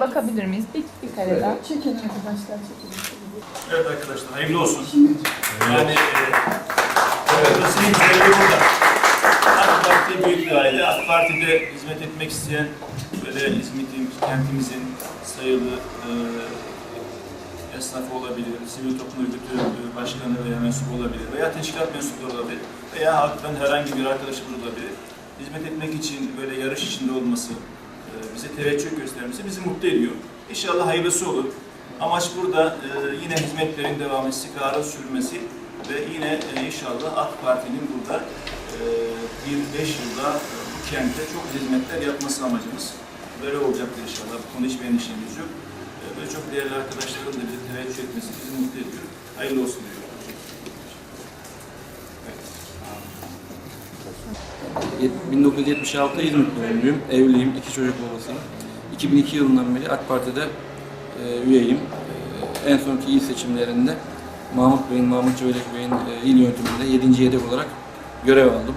bakabilir miyiz? Bir, bir kare daha. Çekin arkadaşlar çekin. Evet arkadaşlar hayırlı olsun. Yani e, burasının güzelliği burada. AK Parti büyük bir aile. AK Parti'de hizmet etmek isteyen böyle İzmit'in, kentimizin sayılı e, esnafı olabilir, sivil toplum örgütü başkanı veya mensup olabilir veya teşkilat mensupları olabilir veya halktan herhangi bir arkadaşımız olabilir. Hizmet etmek için böyle yarış içinde olması, bize teveccüh göstermesi bizi mutlu ediyor. İnşallah hayırlısı olur. Amaç burada e, yine hizmetlerin devamı, istikrarı sürmesi ve yine e, inşallah AK Parti'nin burada e, bir beş yılda e, bu kentte çok hizmetler yapması amacımız. Böyle olacaktır inşallah. Bu konuda hiçbir endişemiz yok. E, Böyle çok değerli arkadaşların da bize teveccüh etmesi bizi mutlu ediyor. Hayırlı olsun diyorum. Yet- 1976'da İzmit doğumluyum. Evliyim, iki çocuk babasıyım. 2002 yılından beri AK Parti'de e, üyeyim. E, en sonki il seçimlerinde Mahmut Bey'in, Mahmut Çöylek Bey'in e, il yönetiminde 7. yedek olarak görev aldım.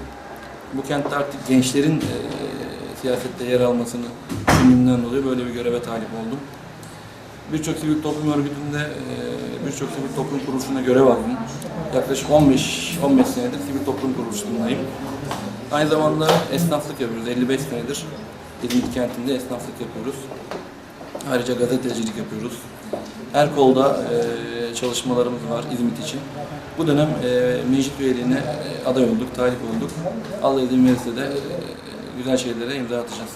Bu kentte artık gençlerin e, siyasette yer almasını düşündüğümden dolayı böyle bir göreve talip oldum. Birçok sivil toplum örgütünde, e, birçok sivil toplum kuruluşunda görev aldım. Yaklaşık 15 15 senedir sivil toplum kuruluşundayım. Aynı zamanda esnaflık yapıyoruz. 55 senedir İzmit kentinde esnaflık yapıyoruz. Ayrıca gazetecilik yapıyoruz. Her kolda e, çalışmalarımız var İzmit için. Bu dönem e, meclis üyeliğine aday olduk, talip olduk. Allah izin verirse de e, güzel şeylere imza atacağız.